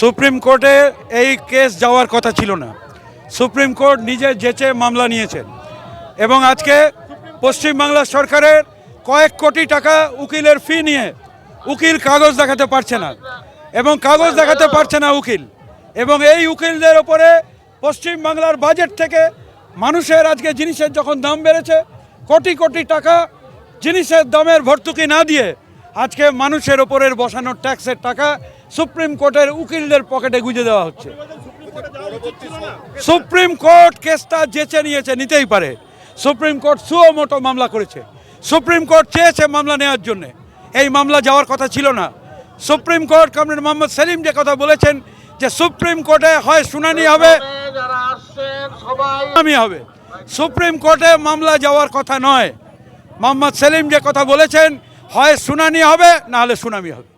Supreme কোর্টে এই case যাওয়ার কথা ছিল না। সুপ্রিম কোর্ট নিজে যেচে মামলা নিয়েছেন এবং আজকে পশ্চিমবাংলা সরকারের কয়েক কোটি টাকা উকিলের ফি নিয়ে উকিল কাগজ দেখাতে পারছে না এবং কাগজ দেখাতে পারছে না উকিল এবং এই উকিলদের ওপরে পশ্চিমবাংলার বাজেট থেকে মানুষের আজকে জিনিসের যখন দাম বেড়েছে, কোটি কোটি টাকা জিনিসের দামের ভর্তুকি না দিয়ে আজকে মানুষের ওপরের বসানো ট্যাক্সের টাকা সুপ্রিম কোর্টের উকিলদের পকেটে গুঁজে দেওয়া হচ্ছে। সুপ্রিম কোর্ট কেসটা যেচে নিয়েছে, নিতেই পারে। সুপ্রিম কোর্ট সুও মোটো মামলা করেছে। সুপ্রিম কোর্ট চেয়েছে মামলা নেওয়ার জন্য। এই মামলা যাওয়ার কথা ছিল না। Supreme court comrade Mohammad Salim যে কথা বলেছেন যে সুপ্রিম কোর্টে হয় শুনানি হবে শুনানি হবে। সুপ্রিম কোর্টে মামলা যাওয়ার কথা নয়। মোহাম্মদ সেলিম যে কথা বলেছেন, হয় শুনানি হবে, না হলে সুনামি হবে।